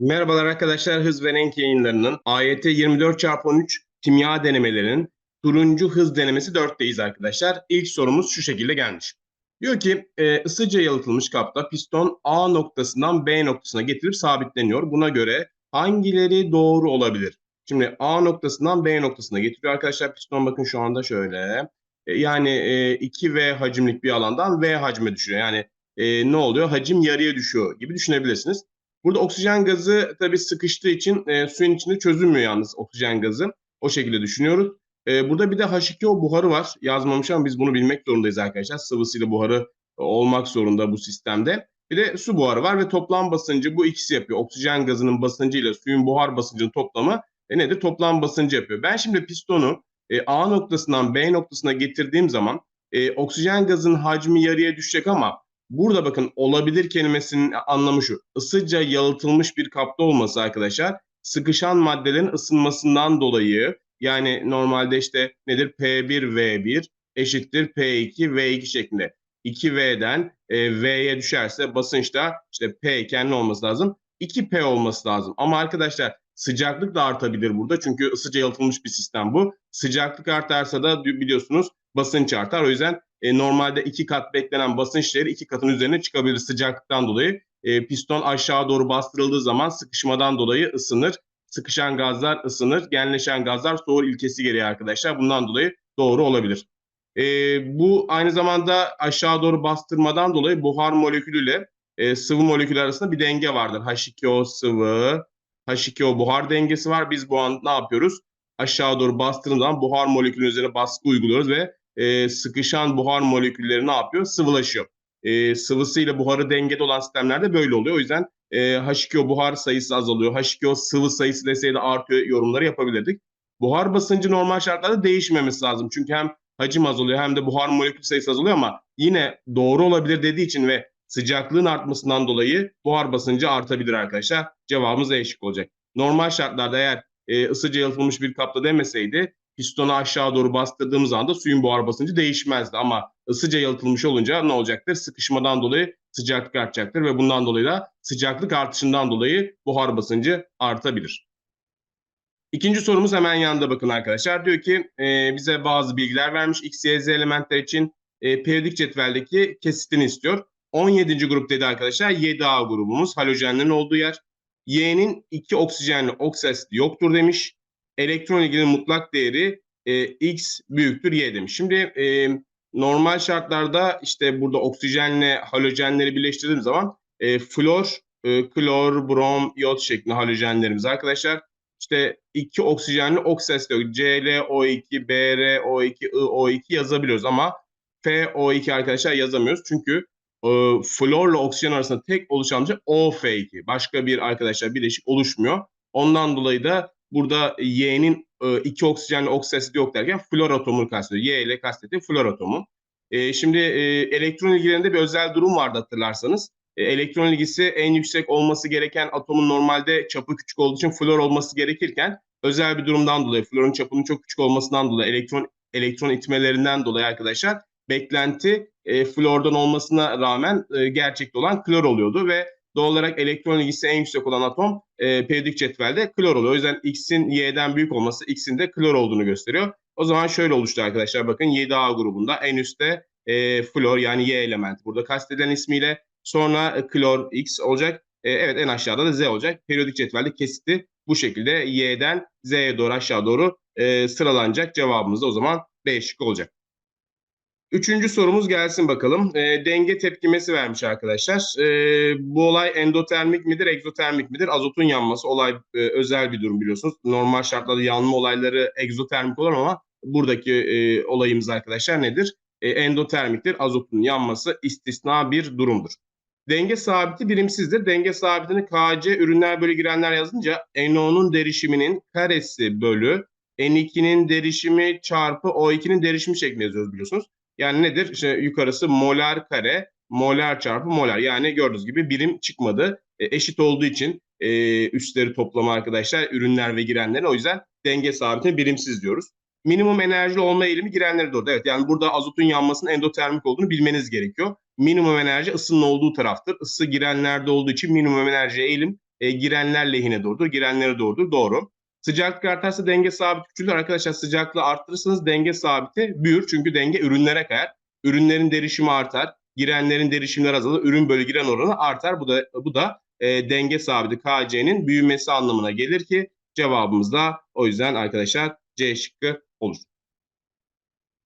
Merhabalar arkadaşlar, Hız ve Renk yayınlarının AYT 24x13 kimya denemelerinin turuncu hız denemesi 4'teyiz arkadaşlar. İlk sorumuz şu şekilde gelmiş. Diyor ki e, ısıca yalıtılmış kapta piston A noktasından B noktasına getirilip sabitleniyor. Buna göre hangileri doğru olabilir? Şimdi A noktasından B noktasına getiriyor arkadaşlar. Piston bakın şu anda şöyle. E, yani e, 2V hacimlik bir alandan V hacme düşüyor. Yani e, ne oluyor? Hacim yarıya düşüyor gibi düşünebilirsiniz. Burada oksijen gazı tabii sıkıştığı için e, suyun içinde çözülmüyor yalnız oksijen gazı. O şekilde düşünüyoruz. E, burada bir de H2O buharı var. Yazmamış ama biz bunu bilmek zorundayız arkadaşlar. Sıvısıyla buharı olmak zorunda bu sistemde. Bir de su buharı var ve toplam basıncı bu ikisi yapıyor. Oksijen gazının basıncı ile suyun buhar basıncının toplamı e, nedir? Toplam basıncı yapıyor. Ben şimdi pistonu e, A noktasından B noktasına getirdiğim zaman e, oksijen gazının hacmi yarıya düşecek ama Burada bakın olabilir kelimesinin anlamı şu. Isıca yalıtılmış bir kapta olması arkadaşlar sıkışan maddelerin ısınmasından dolayı yani normalde işte nedir P1V1 eşittir P2 V2 şeklinde. 2V'den e, V'ye düşerse basınçta işte P iken ne olması lazım? 2P olması lazım. Ama arkadaşlar sıcaklık da artabilir burada. Çünkü ısıca yalıtılmış bir sistem bu. Sıcaklık artarsa da biliyorsunuz basınç artar. O yüzden e, normalde iki kat beklenen basınç değeri iki katın üzerine çıkabilir sıcaklıktan dolayı. E, piston aşağı doğru bastırıldığı zaman sıkışmadan dolayı ısınır. Sıkışan gazlar ısınır, genleşen gazlar soğur ilkesi gereği arkadaşlar. Bundan dolayı doğru olabilir. E, bu aynı zamanda aşağı doğru bastırmadan dolayı buhar molekülüyle e, sıvı molekül arasında bir denge vardır. H2O sıvı, H2O buhar dengesi var. Biz bu an ne yapıyoruz? Aşağı doğru bastırdığımız zaman buhar molekülünün üzerine baskı uyguluyoruz ve e, sıkışan buhar molekülleri ne yapıyor? Sıvılaşıyor. E, sıvısıyla buharı dengede olan sistemlerde böyle oluyor. O yüzden e, H2O buhar sayısı azalıyor. H2O sıvı sayısı deseydi artıyor yorumları yapabilirdik. Buhar basıncı normal şartlarda değişmemesi lazım. Çünkü hem hacim azalıyor hem de buhar molekül sayısı azalıyor ama yine doğru olabilir dediği için ve sıcaklığın artmasından dolayı buhar basıncı artabilir arkadaşlar. Cevabımız şık olacak. Normal şartlarda eğer e, ısıca yalıtılmış bir kapta demeseydi pistonu aşağı doğru bastırdığımız anda suyun buhar basıncı değişmezdi. Ama ısıca yalıtılmış olunca ne olacaktır? Sıkışmadan dolayı sıcaklık artacaktır ve bundan dolayı da sıcaklık artışından dolayı buhar basıncı artabilir. İkinci sorumuz hemen yanında bakın arkadaşlar. Diyor ki e, bize bazı bilgiler vermiş. X, Y, Z elementler için e, periyodik cetveldeki kesitini istiyor. 17. grup dedi arkadaşlar. 7A grubumuz halojenlerin olduğu yer. Y'nin iki oksijenli oksit yoktur demiş elektron ilginin mutlak değeri e, x büyüktür y demiş. Şimdi e, normal şartlarda işte burada oksijenle halojenleri birleştirdiğim zaman e, flor, e, klor, brom, iot şeklinde halojenlerimiz arkadaşlar. İşte iki oksijenli okses diyor. ClO2, BrO2, IO2 yazabiliyoruz ama FO2 arkadaşlar yazamıyoruz. Çünkü e, florla oksijen arasında tek oluşan şey OF2. Başka bir arkadaşlar bileşik oluşmuyor. Ondan dolayı da burada Y'nin e, iki oksijenli oksijen yok derken flor atomunu kastediyor. Y ile kastettiği flor atomu. E, şimdi e, elektron ilgilerinde bir özel durum vardı hatırlarsanız. E, elektron ilgisi en yüksek olması gereken atomun normalde çapı küçük olduğu için flor olması gerekirken özel bir durumdan dolayı florun çapının çok küçük olmasından dolayı elektron elektron itmelerinden dolayı arkadaşlar beklenti e, flordan olmasına rağmen e, gerçekte olan klor oluyordu ve Doğal olarak elektron ilgisi en yüksek olan atom e, periyodik cetvelde klor oluyor. O yüzden X'in Y'den büyük olması X'in de klor olduğunu gösteriyor. O zaman şöyle oluştu arkadaşlar. Bakın 7A grubunda en üstte e, flor yani Y elementi. Burada kastedilen ismiyle sonra e, klor X olacak. E, evet en aşağıda da Z olacak. Periyodik cetvelde kesiti bu şekilde Y'den Z'ye doğru aşağı doğru e, sıralanacak. Cevabımız da o zaman B şık olacak. Üçüncü sorumuz gelsin bakalım. E, denge tepkimesi vermiş arkadaşlar. E, bu olay endotermik midir, egzotermik midir? Azotun yanması olay e, özel bir durum biliyorsunuz. Normal şartlarda yanma olayları egzotermik olur ama buradaki e, olayımız arkadaşlar nedir? E, endotermiktir. Azotun yanması istisna bir durumdur. Denge sabiti birimsizdir. Denge sabitini KC ürünler bölü girenler yazınca NO'nun derişiminin karesi bölü N2'nin derişimi çarpı O2'nin derişimi şeklinde yazıyoruz biliyorsunuz. Yani nedir? İşte yukarısı molar kare, molar çarpı molar. Yani gördüğünüz gibi birim çıkmadı. E, eşit olduğu için e, üstleri toplama arkadaşlar ürünler ve girenlerin. O yüzden denge sabitine birimsiz diyoruz. Minimum enerjili olma eğilimi girenlere doğru. Evet yani burada azotun yanmasının endotermik olduğunu bilmeniz gerekiyor. Minimum enerji ısının olduğu taraftır. Isı girenlerde olduğu için minimum enerji eğilim e, girenler lehine doğrudur, girenlere doğrudur. Doğru. Sıcaklık artarsa denge sabit küçülür. Arkadaşlar sıcaklığı arttırırsanız denge sabiti büyür. Çünkü denge ürünlere kayar. Ürünlerin derişimi artar. Girenlerin derişimleri azalır. Ürün bölü giren oranı artar. Bu da bu da e, denge sabiti KC'nin büyümesi anlamına gelir ki cevabımız da o yüzden arkadaşlar C şıkkı olur.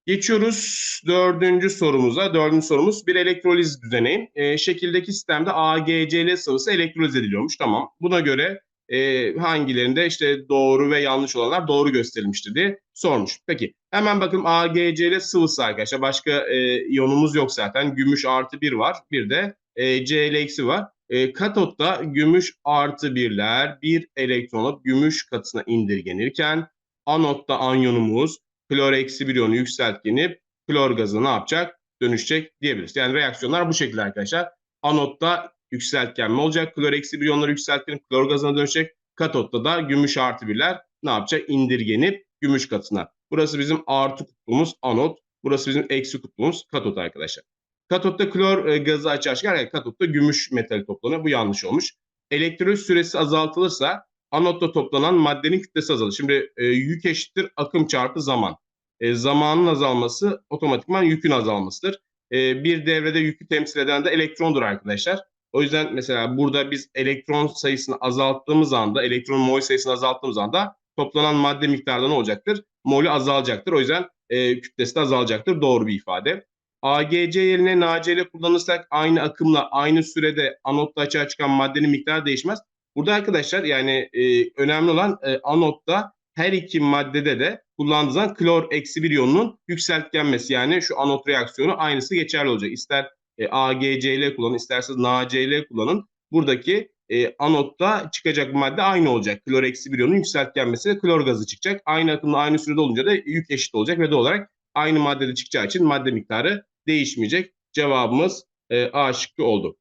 Geçiyoruz dördüncü sorumuza. Dördüncü sorumuz bir elektroliz düzeni. E, şekildeki sistemde AgCl sıvısı elektroliz ediliyormuş. Tamam. Buna göre e, hangilerinde işte doğru ve yanlış olanlar doğru gösterilmiştir diye sormuş. Peki hemen bakın AgCl sıvısı arkadaşlar. Başka e, iyonumuz yok zaten. Gümüş artı bir var. Bir de e, Cl eksi var. E, katotta gümüş artı birler bir elektron alıp gümüş katısına indirgenirken anotta anyonumuz klor eksi bir iyonu yükseltgenip klor gazı ne yapacak? Dönüşecek diyebiliriz. Yani reaksiyonlar bu şekilde arkadaşlar. Anotta yükseltgenme olacak. Klor eksi bir iyonları yükseltgenip klor gazına dönüşecek. Katotta da gümüş artı birler ne yapacak? İndirgenip gümüş katına. Burası bizim artı kutbumuz anot. Burası bizim eksi kutbumuz katot arkadaşlar. Katotta klor e, gazı açığa çıkar. katotta gümüş metali toplanıyor. Bu yanlış olmuş. Elektroliz süresi azaltılırsa anotta toplanan maddenin kütlesi azalır. Şimdi e, yük eşittir akım çarpı zaman. E, zamanın azalması otomatikman yükün azalmasıdır. E, bir devrede yükü temsil eden de elektrondur arkadaşlar. O yüzden mesela burada biz elektron sayısını azalttığımız anda, elektron mol sayısını azalttığımız anda toplanan madde miktarı ne olacaktır? Molü azalacaktır. O yüzden e, kütlesi de azalacaktır. Doğru bir ifade. AGC yerine NaCl kullanırsak aynı akımla aynı sürede anotta açığa çıkan maddenin miktarı değişmez. Burada arkadaşlar yani e, önemli olan e, anotta her iki maddede de kullandığı zaman klor eksi bir iyonunun yükseltgenmesi yani şu anot reaksiyonu aynısı geçerli olacak. İster e, AGCl kullanın isterseniz NaCl kullanın. Buradaki e, anotta çıkacak madde aynı olacak. Klor eksi bir iyonun yükseltgenmesi ve klor gazı çıkacak. Aynı akımla aynı sürede olunca da yük eşit olacak ve de olarak aynı maddede çıkacağı için madde miktarı değişmeyecek. Cevabımız e, A şıkkı oldu.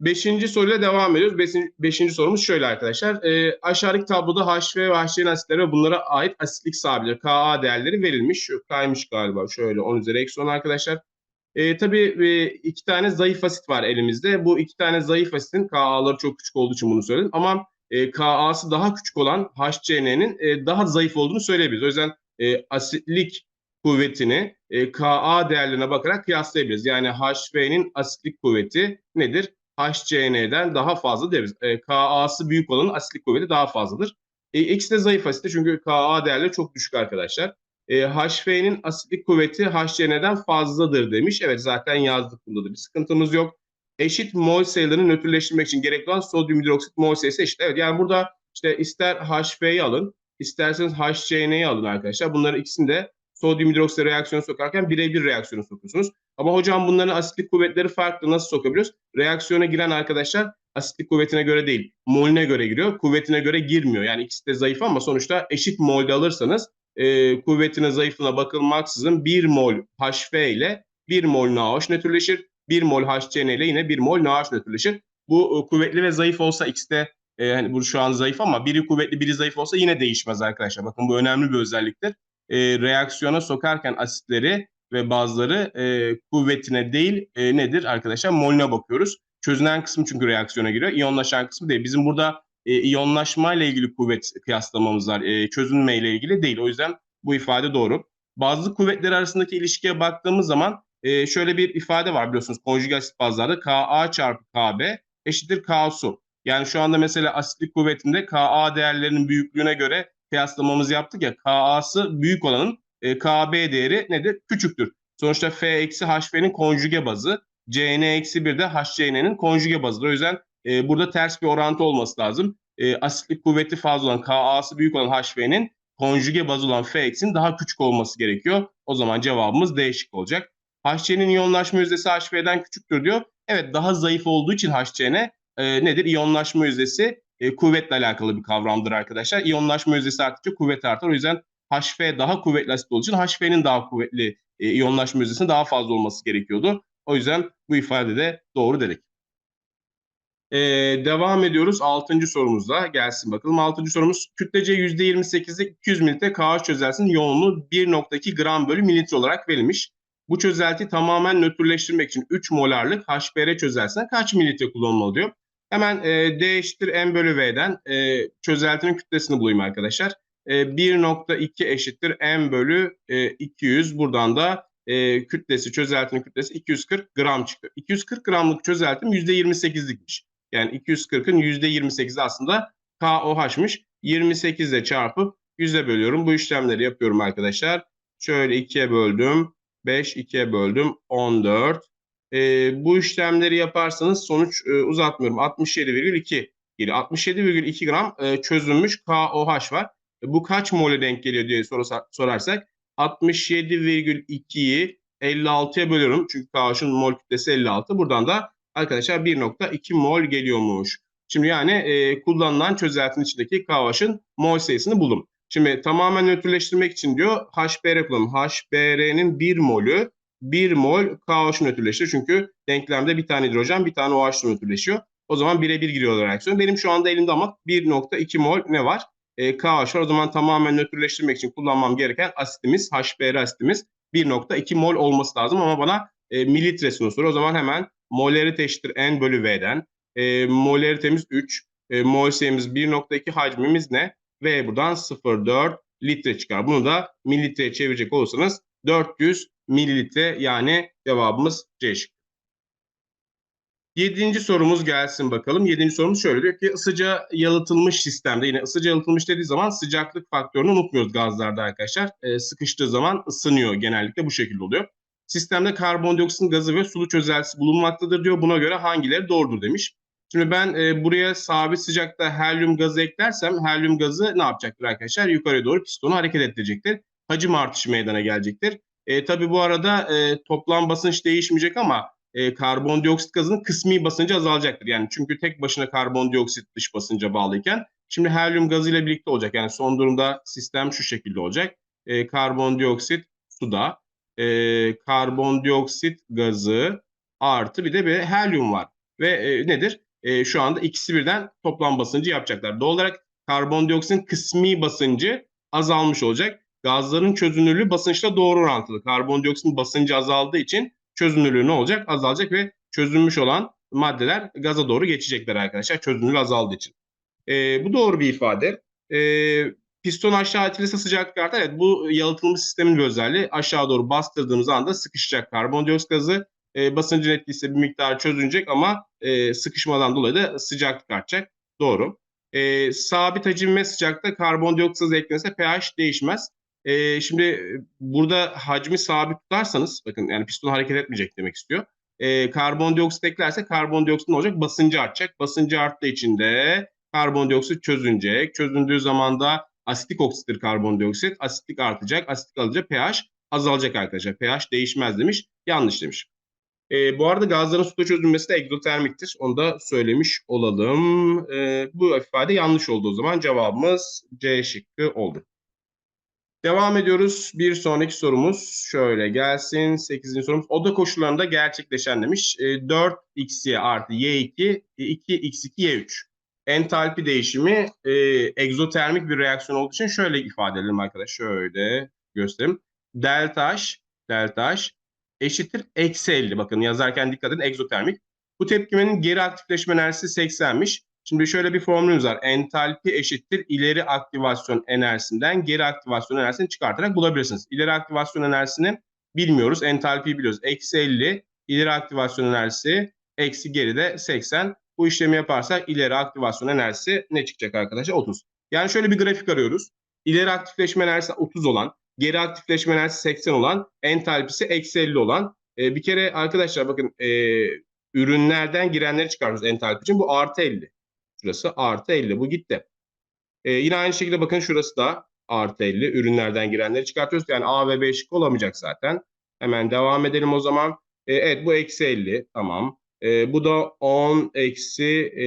Beşinci soruyla devam ediyoruz. Beşinci, beşinci sorumuz şöyle arkadaşlar. E, aşağıdaki tabloda HV ve HCN asitleri ve bunlara ait asitlik sabitleri Ka değerleri verilmiş. Kaymış galiba şöyle 10 üzeri eksi 10 arkadaşlar. E, tabii e, iki tane zayıf asit var elimizde. Bu iki tane zayıf asitin Ka'ları çok küçük olduğu için bunu söyledim. Ama e, Ka'sı daha küçük olan HCN'nin e, daha zayıf olduğunu söyleyebiliriz. O yüzden e, asitlik kuvvetini e, Ka değerlerine bakarak kıyaslayabiliriz. Yani HV'nin asitlik kuvveti nedir? HCN'den daha fazla deriz. E, Ka'sı büyük olanın asitlik kuvveti daha fazladır. E, ikisi de zayıf asit çünkü Ka değerleri çok düşük arkadaşlar. E, HV'nin asitlik kuvveti HCN'den fazladır demiş. Evet zaten yazdık bunda da bir sıkıntımız yok. Eşit mol sayılarını nötrleştirmek için gerekli olan sodyum hidroksit mol sayısı eşit. Evet yani burada işte ister HV'yi alın, isterseniz HCN'yi alın arkadaşlar. Bunların ikisini de sodyum hidroksit reaksiyonu sokarken birebir reaksiyonu sokuyorsunuz. Ama hocam bunların asitlik kuvvetleri farklı nasıl sokabiliyoruz? Reaksiyona giren arkadaşlar asitlik kuvvetine göre değil, molüne göre giriyor. Kuvvetine göre girmiyor. Yani ikisi de zayıf ama sonuçta eşit molde alırsanız e, kuvvetine zayıflığına bakılmaksızın 1 mol HF ile 1 mol NaOH nötrleşir. 1 mol HCN ile yine 1 mol NaOH nötrleşir. Bu e, kuvvetli ve zayıf olsa de e, hani bu şu an zayıf ama biri kuvvetli biri zayıf olsa yine değişmez arkadaşlar. Bakın bu önemli bir özelliktir. E, reaksiyona sokarken asitleri ve bazıları e, kuvvetine değil e, nedir arkadaşlar? Molüne bakıyoruz. Çözünen kısım çünkü reaksiyona giriyor. İyonlaşan kısmı değil. Bizim burada e, iyonlaşma ile ilgili kuvvet kıyaslamamız var. E, çözünme ile ilgili değil. O yüzden bu ifade doğru. Bazı kuvvetler arasındaki ilişkiye baktığımız zaman e, şöyle bir ifade var biliyorsunuz konjüge asit bazlarda Ka çarpı Kb eşittir K su. Yani şu anda mesela asitlik kuvvetinde Ka değerlerinin büyüklüğüne göre kıyaslamamızı yaptık ya Ka'sı büyük olanın e, KB değeri nedir? Küçüktür. Sonuçta F eksi HF'nin konjüge bazı. CN eksi 1 de HCN'nin konjüge bazıdır. O yüzden e, burada ters bir orantı olması lazım. E, asitlik kuvveti fazla olan Ka'sı büyük olan HF'nin konjüge bazı olan F eksinin daha küçük olması gerekiyor. O zaman cevabımız D şık olacak. HCN'in iyonlaşma yüzdesi HF'den küçüktür diyor. Evet daha zayıf olduğu için HCN e, nedir? İyonlaşma yüzdesi e, kuvvetle alakalı bir kavramdır arkadaşlar. İyonlaşma yüzdesi arttıkça kuvvet artar. O yüzden HF daha kuvvetli asit olduğu için HF'nin daha kuvvetli e, iyonlaşma yüzdesinin daha fazla olması gerekiyordu. O yüzden bu ifade de doğru dedik. Ee, devam ediyoruz. Altıncı sorumuzla gelsin bakalım. Altıncı sorumuz kütlece %28'lik 200 mililitre KH çözeltisinin yoğunluğu 1.2 gram bölü mililitre olarak verilmiş. Bu çözelti tamamen nötrleştirmek için 3 molarlık HPR çözeltisine kaç mililitre kullanılmalı diyor. Hemen e, D eşittir M bölü V'den e, çözeltinin kütlesini bulayım arkadaşlar. E, 1.2 eşittir M bölü e, 200. Buradan da e, kütlesi, çözeltinin kütlesi 240 gram çıktı. 240 gramlık çözeltim %28'likmiş. Yani 240'ın %28'i aslında KOH'mış. 28 ile çarpıp 100'e bölüyorum. Bu işlemleri yapıyorum arkadaşlar. Şöyle 2'ye böldüm. 5 2'ye böldüm. 14. E, bu işlemleri yaparsanız sonuç e, uzatmıyorum. 67,2 geliyor. 67,2 gram e, çözülmüş KOH var. E, bu kaç mole denk geliyor diye sorarsak 67,2'yi 56'ya bölüyorum. Çünkü KOH'un mol kütlesi 56. Buradan da arkadaşlar 1.2 mol geliyormuş. Şimdi yani e, kullanılan çözeltinin içindeki KOH'ın mol sayısını buldum. Şimdi tamamen nötrleştirmek için diyor HBr kullanalım. HBr'nin 1 molü 1 mol KOH nötrleşir. Çünkü denklemde bir tane hidrojen bir tane OH nötrleşiyor. O zaman birebir giriyor reaksiyon. Benim şu anda elimde ama 1.2 mol ne var? E, KOH var. O zaman tamamen nötrleştirmek için kullanmam gereken asitimiz, HBr asitimiz 1.2 mol olması lazım ama bana e, mililitresini soruyor. O zaman hemen molarite eşittir N bölü V'den. E, molaritemiz 3. E, mol sayımız 1.2 hacmimiz ne? V buradan 0.4 litre çıkar. Bunu da mililitreye çevirecek olursanız 400 mililitre yani cevabımız C şıkkı. Yedinci sorumuz gelsin bakalım. Yedinci sorumuz şöyle diyor ki ısıca yalıtılmış sistemde yine ısıca yalıtılmış dediği zaman sıcaklık faktörünü unutmuyoruz gazlarda arkadaşlar. E, sıkıştığı zaman ısınıyor genellikle bu şekilde oluyor. Sistemde karbondioksit gazı ve sulu çözeltisi bulunmaktadır diyor. Buna göre hangileri doğrudur demiş. Şimdi ben e, buraya sabit sıcakta helyum gazı eklersem helyum gazı ne yapacaktır arkadaşlar? Yukarıya doğru pistonu hareket ettirecektir. Hacim artışı meydana gelecektir. E, tabii bu arada e, toplam basınç değişmeyecek ama e, karbondioksit gazının kısmi basıncı azalacaktır. Yani çünkü tek başına karbondioksit dış basınca bağlıyken şimdi helyum gazı ile birlikte olacak. Yani son durumda sistem şu şekilde olacak. E, karbondioksit suda, e, karbondioksit gazı artı bir de bir helyum var. Ve e, nedir? E, şu anda ikisi birden toplam basıncı yapacaklar. Doğal olarak karbondioksitin kısmi basıncı azalmış olacak. Gazların çözünürlüğü basınçla doğru orantılı. Karbondioksitin basıncı azaldığı için çözünürlüğü ne olacak? Azalacak ve çözünmüş olan maddeler gaza doğru geçecekler arkadaşlar. Çözünürlüğü azaldığı için. E, bu doğru bir ifade. E, piston aşağı itilirse sıcaklık artar. Evet bu yalıtılmış sistemin bir özelliği. Aşağı doğru bastırdığımız anda sıkışacak karbondioksit gazı. E, basıncın etkisi bir miktar çözünecek ama e, sıkışmadan dolayı da sıcaklık artacak. Doğru. E, sabit hacim ve sıcakta karbondioksit eklenirse pH değişmez. E, şimdi burada hacmi sabit tutarsanız bakın yani piston hareket etmeyecek demek istiyor. E, karbondioksit eklerse karbondioksit ne olacak? Basıncı artacak. Basıncı arttığı için de karbondioksit çözünecek. Çözündüğü zaman da asitik oksittir karbondioksit. Asitlik artacak. Asitlik alınca pH azalacak arkadaşlar. pH değişmez demiş. Yanlış demiş. E, bu arada gazların suda çözülmesi de egzotermiktir. Onu da söylemiş olalım. E, bu ifade yanlış oldu o zaman. Cevabımız C şıkkı oldu. Devam ediyoruz. Bir sonraki sorumuz şöyle gelsin. 8. sorumuz. Oda koşullarında gerçekleşen demiş. E, 4xy artı y2, 2x2, y3. Entalpi değişimi e, egzotermik bir reaksiyon olduğu için şöyle ifade edelim arkadaşlar. Şöyle göstereyim. Delta H, delta H eşittir eksi 50. Bakın yazarken dikkat edin egzotermik. Bu tepkimenin geri aktifleşme enerjisi 80'miş. Şimdi şöyle bir formülümüz var. Entalpi eşittir ileri aktivasyon enerjisinden geri aktivasyon enerjisini çıkartarak bulabilirsiniz. İleri aktivasyon enerjisini bilmiyoruz. Entalpiyi biliyoruz. Eksi 50 ileri aktivasyon enerjisi eksi geride 80. Bu işlemi yaparsak ileri aktivasyon enerjisi ne çıkacak arkadaşlar? 30. Yani şöyle bir grafik arıyoruz. İleri aktifleşme enerjisi 30 olan, geri aktifleşme enerjisi 80 olan, entalpisi eksi 50 olan. E, bir kere arkadaşlar bakın e, ürünlerden girenleri çıkarıyoruz entalpi için. Bu artı 50. Şurası artı 50. Bu gitti. E, yine aynı şekilde bakın şurası da artı 50. Ürünlerden girenleri çıkartıyoruz. Yani A ve B şık olamayacak zaten. Hemen devam edelim o zaman. E, evet bu eksi 50. Tamam. E, bu da 10 eksi e,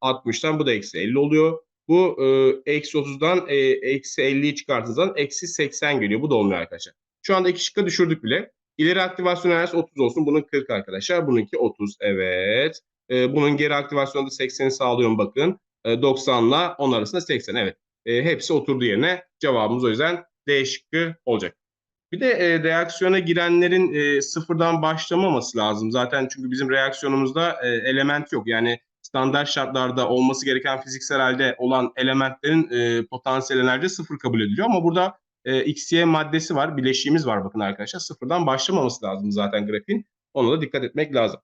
60'tan bu da eksi 50 oluyor. Bu e, eksi 30'dan e, eksi 50'yi çıkarttığınızdan eksi 80 geliyor. Bu da olmuyor arkadaşlar. Şu anda iki şıkka düşürdük bile. İleri aktivasyon enerjisi 30 olsun. Bunun 40 arkadaşlar. Bununki 30. Evet. E, bunun geri aktivasyonda 80'i sağlıyorum bakın. E, 90 ile 10 arasında 80. Evet. E, hepsi oturdu yerine. Cevabımız o yüzden D şıkkı olacak. Bir de e, reaksiyona girenlerin e, sıfırdan başlamaması lazım. Zaten çünkü bizim reaksiyonumuzda e, element yok. Yani standart şartlarda olması gereken fiziksel halde olan elementlerin e, potansiyel enerji sıfır kabul ediliyor. Ama burada e, XY maddesi var, bileşiğimiz var bakın arkadaşlar. Sıfırdan başlamaması lazım zaten grafiğin. Ona da dikkat etmek lazım.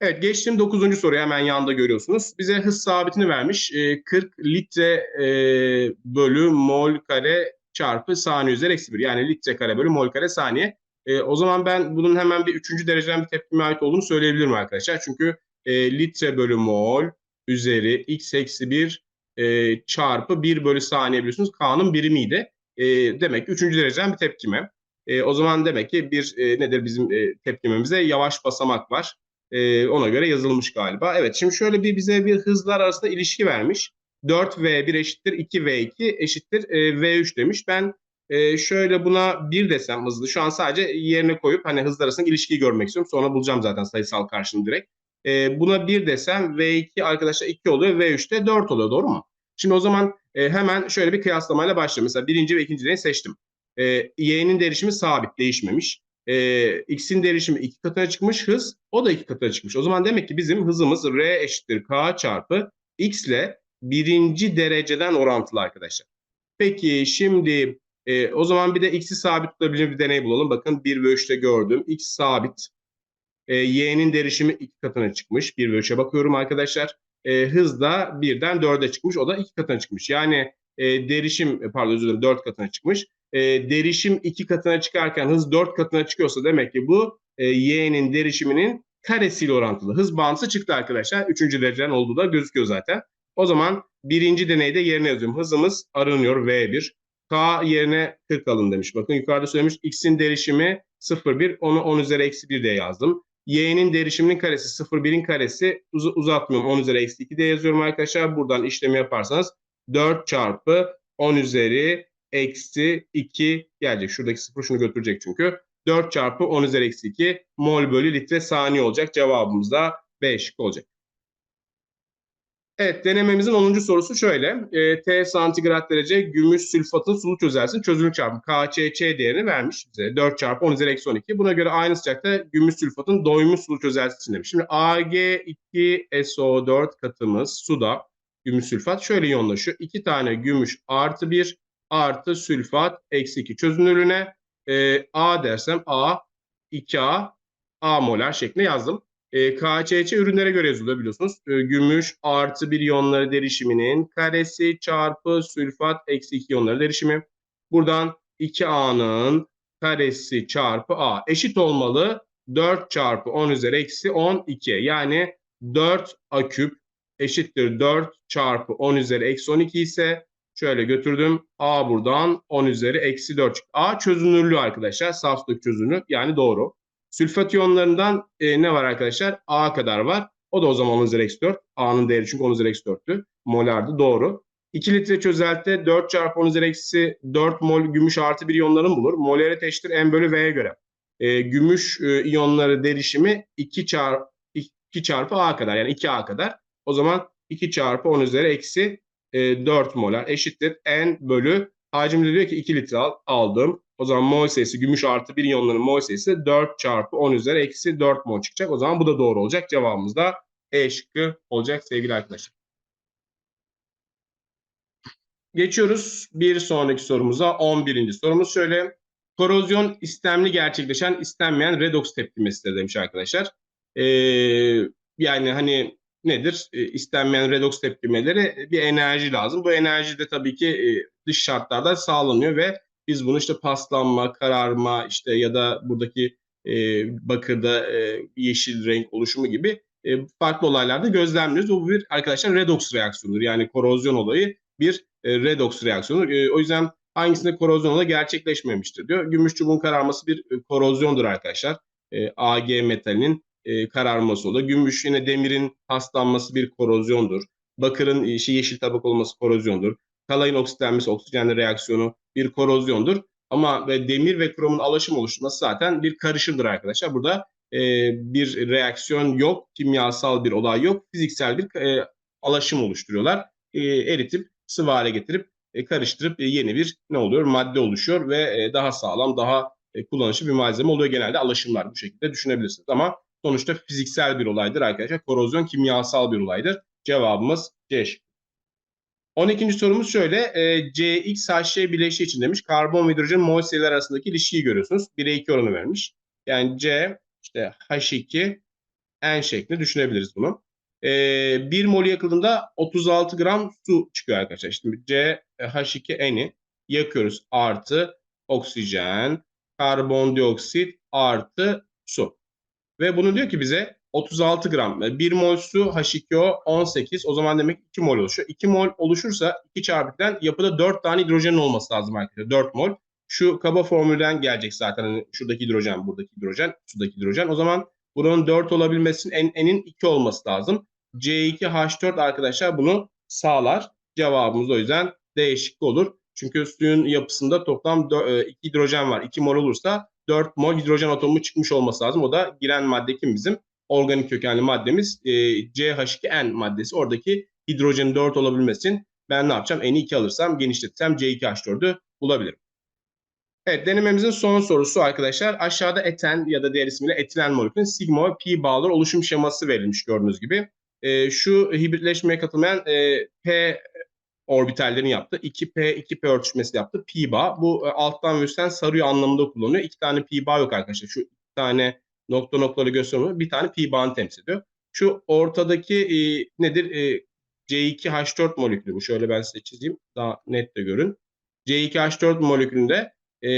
Evet geçtim 9. soruya hemen yanında görüyorsunuz. Bize hız sabitini vermiş. E, 40 litre e, bölü mol kare çarpı saniye üzeri eksi 1. Yani litre kare bölü mol kare saniye. E, o zaman ben bunun hemen bir üçüncü dereceden bir tepkime ait olduğunu söyleyebilirim arkadaşlar. Çünkü e, litre bölü mol üzeri x eksi 1 e, çarpı 1 bölü saniye biliyorsunuz K'nın birimiydi. E, demek ki üçüncü dereceden bir tepkime. E, o zaman demek ki bir e, nedir bizim e, tepkimemize yavaş basamak var. E, ona göre yazılmış galiba. Evet şimdi şöyle bir bize bir hızlar arasında ilişki vermiş. 4V1 eşittir 2V2 eşittir e, V3 demiş. Ben e, şöyle buna 1 desem hızlı. Şu an sadece yerine koyup hani hızlar arasında ilişkiyi görmek istiyorum. Sonra bulacağım zaten sayısal karşılığını direkt. E, buna 1 desem V2 arkadaşlar 2 oluyor. V3 de 4 oluyor doğru mu? Şimdi o zaman hemen şöyle bir kıyaslamayla başlayalım. Mesela birinci ve ikinci deneyi seçtim. Y'nin derişimi sabit değişmemiş. X'in derişimi iki katına çıkmış hız. O da iki katına çıkmış. O zaman demek ki bizim hızımız r eşittir k çarpı x ile birinci dereceden orantılı arkadaşlar. Peki şimdi e, o zaman bir de x'i sabit tutabilecek bir deney bulalım. Bakın 1 ve 3'te gördüm. x sabit. E, y'nin derişimi iki katına çıkmış. 1 ve 3'e bakıyorum arkadaşlar. E, hız da 1'den 4'e çıkmış. O da iki katına çıkmış. Yani e, derişim pardon özür dilerim 4 katına çıkmış. E, derişim iki katına çıkarken hız 4 katına çıkıyorsa demek ki bu e, y'nin derişiminin karesiyle orantılı. Hız bağıntısı çıktı arkadaşlar. Üçüncü dereceden olduğu da gözüküyor zaten. O zaman birinci deneyde yerine yazıyorum. Hızımız aranıyor V1. K yerine 40 alın demiş. Bakın yukarıda söylemiş x'in derişimi 0,1 onu 10 üzeri eksi 1 diye yazdım. Y'nin derişiminin karesi 0,1'in karesi uz uzatmıyorum 10 üzeri eksi 2 diye yazıyorum arkadaşlar. Buradan işlemi yaparsanız 4 çarpı 10 üzeri eksi 2 gelecek. Şuradaki 0 şunu götürecek çünkü. 4 çarpı 10 üzeri eksi 2 mol bölü litre saniye olacak. Cevabımız da B şıkkı olacak. Evet denememizin 10. sorusu şöyle. E, T santigrat derece gümüş sülfatın sulu çözelsin çözünürlük çarpımı KÇÇ değerini vermiş bize. 4 çarpı 10 üzeri eksi 12. Buna göre aynı sıcakta gümüş sülfatın doymuş sulu çözelsin demiş. Şimdi Ag2SO4 katımız suda gümüş sülfat şöyle yoğunlaşıyor. 2 tane gümüş artı 1 artı sülfat eksi 2 çözünürlüğüne e, A dersem A 2A A molar şeklinde yazdım. E, KÇÇ ürünlere göre yazılıyor biliyorsunuz. E, gümüş artı bir iyonları derişiminin karesi çarpı sülfat eksi 2 iyonları derişimi. Buradan 2A'nın karesi çarpı A eşit olmalı. 4 çarpı 10 üzeri eksi 12. Yani 4 A küp eşittir 4 çarpı 10 üzeri eksi 12 ise şöyle götürdüm. A buradan 10 üzeri eksi 4 çıktı. A çözünürlüğü arkadaşlar. Saflık çözünürlük yani doğru. Sülfat iyonlarından e, ne var arkadaşlar? A kadar var. O da o zaman 10 üzeri eksi 4. A'nın değeri çünkü 10 üzeri eksi 4'tü. Molardı doğru. 2 litre çözelti 4 çarpı 10 üzeri eksi 4 mol gümüş artı bir iyonların bulur. Molarite eşittir M bölü V'ye göre. E, gümüş e, iyonları derişimi 2 çarpı 2 çarpı A kadar yani 2A kadar. O zaman 2 çarpı 10 üzeri eksi e, 4 molar eşittir N bölü Hacimde diyor ki 2 litre al, aldım. O zaman mol sayısı gümüş artı bir iyonların mol sayısı 4 çarpı 10 üzeri eksi 4 mol çıkacak. O zaman bu da doğru olacak. Cevabımız da E şıkkı olacak sevgili arkadaşlar. Geçiyoruz bir sonraki sorumuza. 11. sorumuz şöyle. Korozyon istemli gerçekleşen istenmeyen redoks tepkimesidir demiş arkadaşlar. Ee, yani hani nedir? E, istenmeyen redoks tepkimeleri bir enerji lazım. Bu enerji de tabii ki e, dış şartlarda sağlanıyor ve biz bunu işte paslanma, kararma işte ya da buradaki e, bakırda e, yeşil renk oluşumu gibi e, farklı olaylarda gözlemliyoruz. Bu bir arkadaşlar redoks reaksiyonudur. Yani korozyon olayı bir e, redoks reaksiyonudur. E, o yüzden hangisinde korozyon olayı gerçekleşmemiştir diyor. Gümüş çubuğun kararması bir e, korozyondur arkadaşlar. E, Ag metalinin e, kararması olur. Gümüş yine demirin paslanması bir korozyondur. Bakırın işte yeşil tabak olması korozyondur. Kalayın oksitlenmesi oksijenle reaksiyonu bir korozyondur. Ama ve demir ve kromun alaşım oluşturması zaten bir karışımdır arkadaşlar. Burada e, bir reaksiyon yok, kimyasal bir olay yok. Fiziksel bir e, alaşım oluşturuyorlar. E, eritip sıvı hale getirip e, karıştırıp e, yeni bir ne oluyor? Madde oluşuyor ve e, daha sağlam, daha e, kullanışlı bir malzeme oluyor. Genelde alaşımlar bu şekilde düşünebilirsiniz. Ama sonuçta fiziksel bir olaydır arkadaşlar. Korozyon kimyasal bir olaydır. Cevabımız C şıkkı. 12. sorumuz şöyle. E, CXHY bileşiği için demiş. Karbon ve hidrojen mol arasındaki ilişkiyi görüyorsunuz. 1'e 2 oranı vermiş. Yani C işte H2 N şeklinde düşünebiliriz bunu. E, 1 mol yakıldığında 36 gram su çıkıyor arkadaşlar. Şimdi C H2N'i yakıyoruz. Artı oksijen, karbondioksit artı su. Ve bunu diyor ki bize 36 gram. 1 mol su H2O 18. O zaman demek 2 mol oluşuyor. 2 mol oluşursa 2 çarpıktan yapıda 4 tane hidrojenin olması lazım arkadaşlar. 4 mol. Şu kaba formülden gelecek zaten. Hani şuradaki hidrojen, buradaki hidrojen, sudaki hidrojen. O zaman buranın 4 olabilmesinin N'in 2 olması lazım. C2H4 arkadaşlar bunu sağlar. Cevabımız o yüzden D şıkkı olur. Çünkü suyun yapısında toplam 2 hidrojen var. 2 mol olursa 4 mol hidrojen atomu çıkmış olması lazım. O da giren madde kim bizim? Organik kökenli maddemiz e, CH2N maddesi. Oradaki hidrojenin 4 olabilmesi için ben ne yapacağım? N'i 2 alırsam genişletsem C2H4'ü bulabilirim. Evet denememizin son sorusu arkadaşlar. Aşağıda eten ya da diğer ismiyle etilen molekülün sigma ve pi bağları oluşum şeması verilmiş gördüğünüz gibi. E, şu hibritleşmeye katılmayan e, P orbitallerini yaptı. 2p 2p örtüşmesi yaptı. Pi bağ. Bu e, alttan ve üstten sarıyor anlamında kullanılıyor. İki tane pi bağ yok arkadaşlar. Şu iki tane nokta noktaları gösteriyor. Bir tane pi bağını temsil ediyor. Şu ortadaki e, nedir? E, C2H4 molekülü. Şöyle ben size çizeyim. Daha net de görün. C2H4 molekülünde e,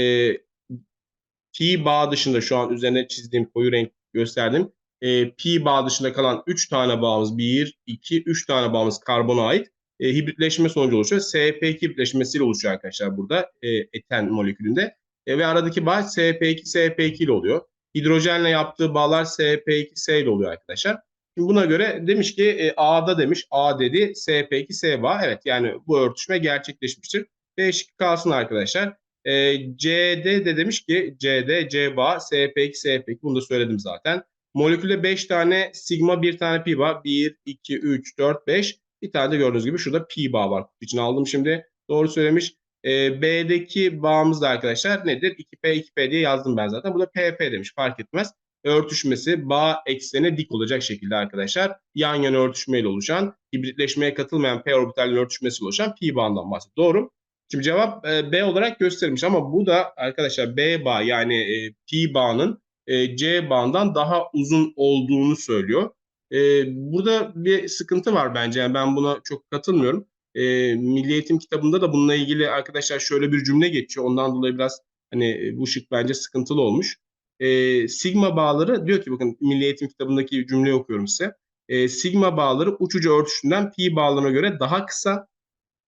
pi bağ dışında şu an üzerine çizdiğim koyu renk gösterdim. E, pi bağ dışında kalan 3 tane bağımız 1, 2, 3 tane bağımız karbona ait e, hibritleşme sonucu oluşuyor. SP2 hibritleşmesiyle oluşuyor arkadaşlar burada e, eten molekülünde. E, ve aradaki bağ SP2, SP2 ile oluyor. Hidrojenle yaptığı bağlar SP2S ile oluyor arkadaşlar. Şimdi buna göre demiş ki e, A'da demiş A dedi SP2 S bağ. Evet yani bu örtüşme gerçekleşmiştir. B kalsın arkadaşlar. E, C'de de demiş ki C'de C bağ SP2 SP2 bunu da söyledim zaten. Molekülde 5 tane sigma bir tane pi bağ. 1, 2, 3, 4, 5. Bir tane de gördüğünüz gibi şurada pi bağ var. için aldım şimdi. Doğru söylemiş. E, B'deki bağımız da arkadaşlar nedir? 2P 2P diye yazdım ben zaten. Bu da PP demiş fark etmez. Örtüşmesi bağ eksene dik olacak şekilde arkadaşlar. Yan yana örtüşmeyle oluşan, hibritleşmeye katılmayan P orbitalinin örtüşmesiyle oluşan pi bağından bahsediyor. Doğru. Şimdi cevap e, B olarak gösterilmiş ama bu da arkadaşlar B bağ yani e, pi bağının e, C bağından daha uzun olduğunu söylüyor. E, burada bir sıkıntı var bence. Yani ben buna çok katılmıyorum. E, Milli Eğitim kitabında da bununla ilgili arkadaşlar şöyle bir cümle geçiyor. Ondan dolayı biraz hani bu şık bence sıkıntılı olmuş. E, sigma bağları diyor ki bakın Milli Eğitim kitabındaki cümleyi okuyorum size. E, sigma bağları uçucu örtüşünden pi bağlarına göre daha kısa,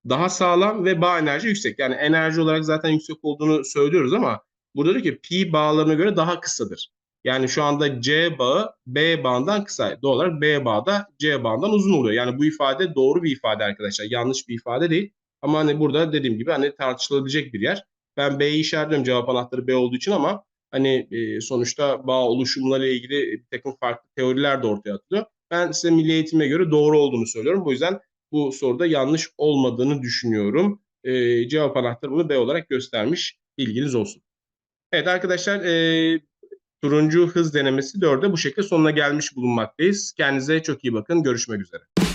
daha sağlam ve bağ enerji yüksek. Yani enerji olarak zaten yüksek olduğunu söylüyoruz ama burada diyor ki pi bağlarına göre daha kısadır. Yani şu anda C bağı B bağından kısa. Doğal olarak B bağı da C bağından uzun oluyor. Yani bu ifade doğru bir ifade arkadaşlar. Yanlış bir ifade değil. Ama hani burada dediğim gibi hani tartışılabilecek bir yer. Ben B'yi işaretliyorum cevap anahtarı B olduğu için ama hani e, sonuçta bağ oluşumları ile ilgili bir takım farklı teoriler de ortaya atılıyor. Ben size milli eğitime göre doğru olduğunu söylüyorum. Bu yüzden bu soruda yanlış olmadığını düşünüyorum. E, cevap anahtarı bunu B olarak göstermiş. Bilginiz olsun. Evet arkadaşlar e, Turuncu hız denemesi 4'e bu şekilde sonuna gelmiş bulunmaktayız. Kendinize çok iyi bakın. Görüşmek üzere.